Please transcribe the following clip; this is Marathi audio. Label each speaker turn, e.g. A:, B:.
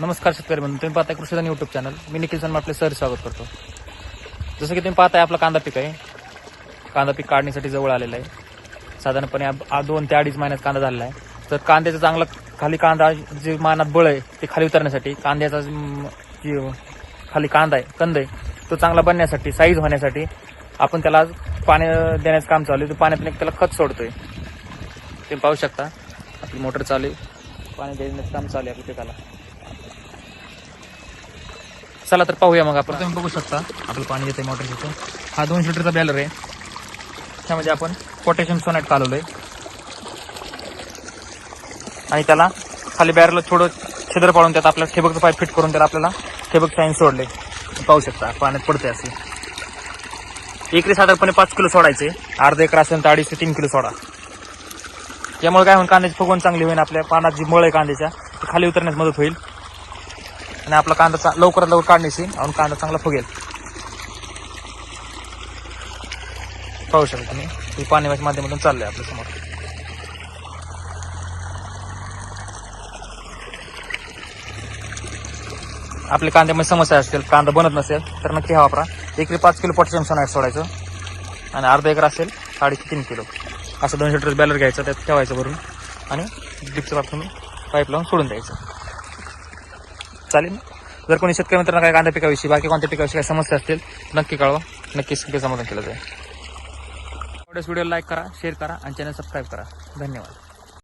A: नमस्कार शेतकरी म्हणून तुम्ही पाहताय कृषीधन युट्यूब चॅनल मी निखिल सन्मा आपले सर स्वागत करतो. जसं की तुम्ही पाहताय आपला कांदा पीक आहे. कांदा पीक काढणीसाठी जवळ आलेलं आहे. साधारणपणे आ- दोन ते अडीच महिन्यात कांदा झालेला आहे. तर कांद्याचं चांगलं खाली कांदा जे मानात बळ आहे ते खाली उतरण्यासाठी कांद्याचा जी खाली कांदा आहे कंद आहे तो चांगला बनण्यासाठी साईज होण्यासाठी आपण त्याला पाणी देण्याचं काम चालू आहे. पाण्यातून एक त्याला खत सोडतोय. तुम्ही पाहू शकता आपली मोटर चालू आहे. पाणी देण्याचं काम चालू आहे आपल्या पिकाला. चला तर पाहूया मग आपण. तुम्ही बघू शकता आपलं पाणी येते मोटर घेतो हा दोनशे लिटरचा बॅलर आहे. त्यामध्ये आपण पोटॅशियम सोनाईट आहे आणि त्याला खाली बॅरला थोडं छिद्र पाडून त्यात आपल्याला ठिबकचं पाईप फिट करून त्याला आपल्याला ठिबक साईन सोडले पाहू शकता पाण्यात पडते असे. एकरी साधारणपणे पाच किलो सोडायचे. अर्धा एकर असेल तर अडीच ते तीन किलो सोडा. यामुळे काय होईल कांद्याची फुगवण चांगली होईल आपल्या पानात जी मळ आहे कांद्याच्या ती खाली उतरण्यास मदत होईल. आणि आपला कांदा लवकरात लवकर काढण्याची आणि कांदा चांगला फुगेल. पाहू शकता तुम्ही. ही पाण्याच्या माध्यमातून चाललंय आपल्यासमोर. आपल्या कांद्यामध्ये समस्या असतील कांदा बनत नसेल तर नक्की हा वापरा. एकरी पाच किलो पोटॅशियम सोनाईट सोडायचं आणि अर्धा एकर असेल साडे तीन किलो. असं दोनशे लिटर बॅलर घ्यायचं त्यात ठेवायचं भरून. आणि डिपचं तुम्ही पाईप लावून सोडून द्यायचं. चालेल. जर कोणी शेतकरी मित्रांना काय कांदा पिकाविषयी बाकी कोणत्या पिकाविषयी काय समस्या असतील नक्की कळवा. नक्कीच नक्की समाधान केलं जाईल. व्हिडिओ लाईक करा शेअर करा आणि चॅनल सबस्क्राईब करा. धन्यवाद.